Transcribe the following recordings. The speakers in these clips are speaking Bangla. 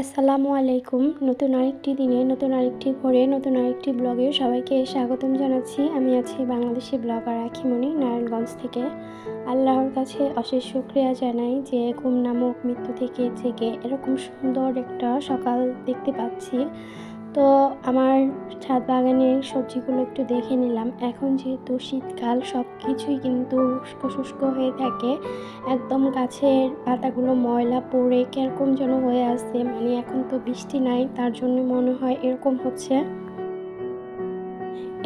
আসসালামু আলাইকুম। নতুন আরেকটি দিনে, নতুন আরেকটি ভোরে নতুন আরেকটি ব্লগে সবাইকে স্বাগতম জানাচ্ছি। আমি আছি বাংলাদেশি ব্লগার আখিমণি, নারায়ণগঞ্জ থেকে। আল্লাহর কাছে অশেষ শুক্রিয়া জানাই যে ঘুম নামক মৃত্যু থেকে জেগে এরকম সুন্দর একটা সকাল দেখতে পাচ্ছি। তো আমার ছাদ বাগানের সবজিগুলো একটু দেখে নিলাম। এখন যেহেতু শীতকাল সব কিছুই কিন্তু শুষ্ক শুষ্ক হয়ে থাকে। একদম গাছের পাতাগুলো ময়লা পড়ে কীরকম যেন হয়ে আসছে মানে এখন তো বৃষ্টি নাই, তার জন্য মনে হয় এরকম হচ্ছে।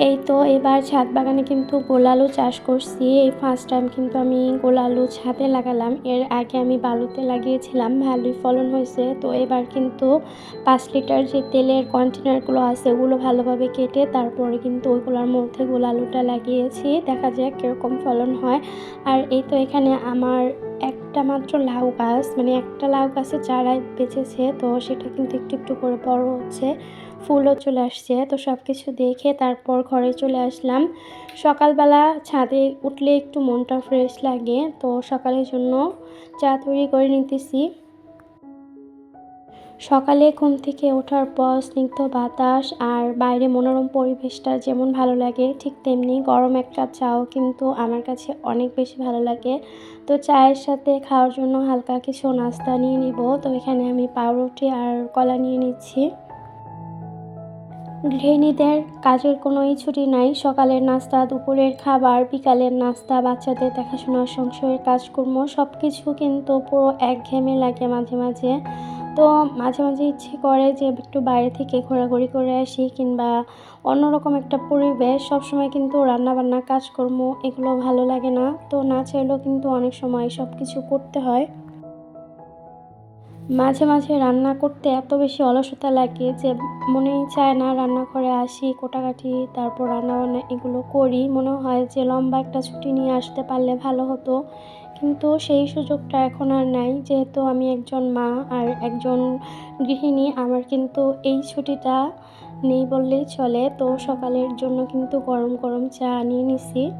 এই তো, এবার ছাদ বাগানে কিন্তু গোলালু চাষ করছি। এই ফার্স্ট টাইম কিন্তু আমি গোলালু ছাদে লাগালাম। এর আগে আমি বালুতে লাগিয়েছিলাম, ভালোই ফলন হয়েছে। তো এবার কিন্তু পাঁচ লিটার যে তেলের কন্টেনারগুলো আছে, ওগুলো ভালোভাবে কেটে তারপরে কিন্তু ওইগুলোর মধ্যে গোলালুটা লাগিয়েছি। দেখা যাক কীরকম ফলন হয়। আর এই তো এখানে আমার একটা মাত্র লাউ গাছ মানে একটা লাউ গাছে চারাই বেঁচেছে, তো সেটা কিন্তু একটু একটু করে বড় হচ্ছে। ফুলও চলে আসছে, তো সব কিছু দেখে তারপর ঘরে চলে আসলাম। সকালবেলা ছাদে উঠলে একটু মনটা ফ্রেশ লাগে, তো সকালের জন্য চা তৈরি করে নিতেছি। সকালে ঘুম থেকে ওঠার পর স্নিগ্ধ বাতাস আর বাইরে মনোরম পরিবেশটা যেমন ভালো লাগে, ঠিক তেমনি গরম একটা চাও কিন্তু আমার কাছে অনেক বেশি ভালো লাগে। তো চায়ের সাথে খাওয়ার জন্য হালকা কিছু নাস্তা নিয়ে নিব, তো এখানে আমি পাউরুটি আর কলা নিয়ে নিচ্ছি। গৃহিণীদের কাজের কোনোই ছুটি নাই। সকালের নাস্তা, দুপুরের খাবার, বিকালের নাস্তা, বাচ্চাদের দেখাশোনা, সংসারের কাজকর্ম সব কিছু কিন্তু পুরো একঘেয়েমি লাগে মাঝে মাঝে। তো মাঝে মাঝে ইচ্ছে করে যে একটু বাইরে থেকে ঘোরাঘুরি করে আসি কিংবা অন্যরকম একটা পরিবেশ। সবসময় কিন্তু রান্নাবান্না কাজকর্ম, এগুলো ভালো লাগে না। তো না চাইলেও কিন্তু অনেক সময় সব কিছু করতে হয়। মাঝে মাঝে রান্না করতে এত বেশি অলসতা লাগে যে মনেই চায় না রান্না করে আসি, কোটাকাটি, তারপর রান্নাবান্না এগুলো করি। মনে হয় যে লম্বা একটা ছুটি নিয়ে আসতে পারলে ভালো হতো। কিন্তু সেই সুযোগটা এখন আর নাই। যেহেতু আমি একজন মা আর একজন গৃহিণী, আমার কিন্তু এই ছুটিটা নেই বললেই চলে। তো সকালের জন্য কিন্তু গরম গরম চা নিয়ে নিছি।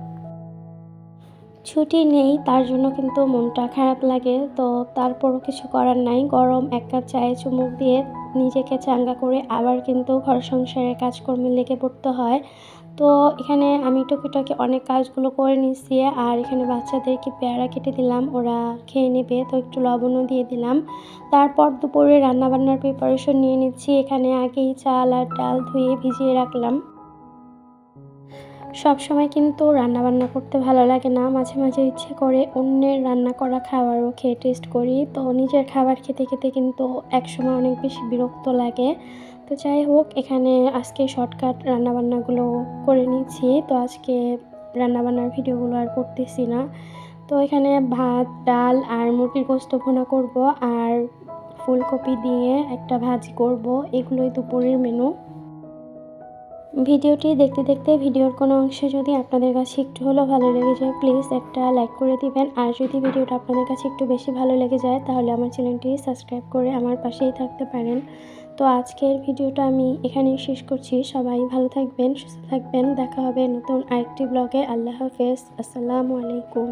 ছুটি নেই, তার জন্য কিন্তু মনটা খারাপ লাগে। তো তারপরও কিছু করার নাই, গরম এক কাপ চায়ে চুমুক দিয়ে নিজেকে চাঙ্গা করে আবার কিন্তু ঘর সংসারের কাজকর্মে লেগে পড়তে হয়। তো এখানে আমি টুকিটাকি অনেক কাজগুলো করে নিচ্ছি আর এখানে বাচ্চাদেরকে পেয়ারা কেটে দিলাম, ওরা খেয়ে নেবে। তো একটু লবণও দিয়ে দিলাম। তারপর দুপুরে রান্নাবান্নার প্রিপারেশন নিয়ে নিচ্ছি। এখানে আগেই চাল আর ডাল ধুয়ে ভিজিয়ে রাখলাম। সব সময় কিন্তু রান্না বান্না করতে ভালো লাগে না। মাঝে মাঝে ইচ্ছে করে অন্যের রান্না করা খাবারও খেয়ে টেস্ট করি। তো নিজের খাবার খেতে খেতে কিন্তু একসময় অনেক বেশি বিরক্ত লাগে। তো যাই হোক, এখানে আজকে শর্টকাট রান্নাবান্নাগুলো করে নিচ্ছি। তো আজকে রান্নাবান্নার ভিডিওগুলো আর করতেছি না। তো এখানে ভাত, ডাল আর মুরগির গোস্ত ভুনা করব। আর ফুলকপি দিয়ে একটা ভাজি করব। এগুলোই দুপুরের মেনু ভিডিওটি দেখতে দেখতে ভিডিওর কোনো অংশে যদি আপনাদের কাছে একটু হলেও ভালো লেগে যায় প্লিজ একটা লাইক করে দিবেন। আর যদি ভিডিওটা আপনাদের কাছে একটু বেশি ভালো লেগে যায়, তাহলে আমার চ্যানেলটি সাবস্ক্রাইব করে আমার পাশেই থাকতে পারেন। তো আজকের ভিডিওটা আমি এখানেই শেষ করছি। সবাই ভালো থাকবেন, সুস্থ থাকবেন। দেখা হবে নতুন আরেকটি ব্লগে আল্লাহ হাফেজ। আসসালামু আলাইকুম।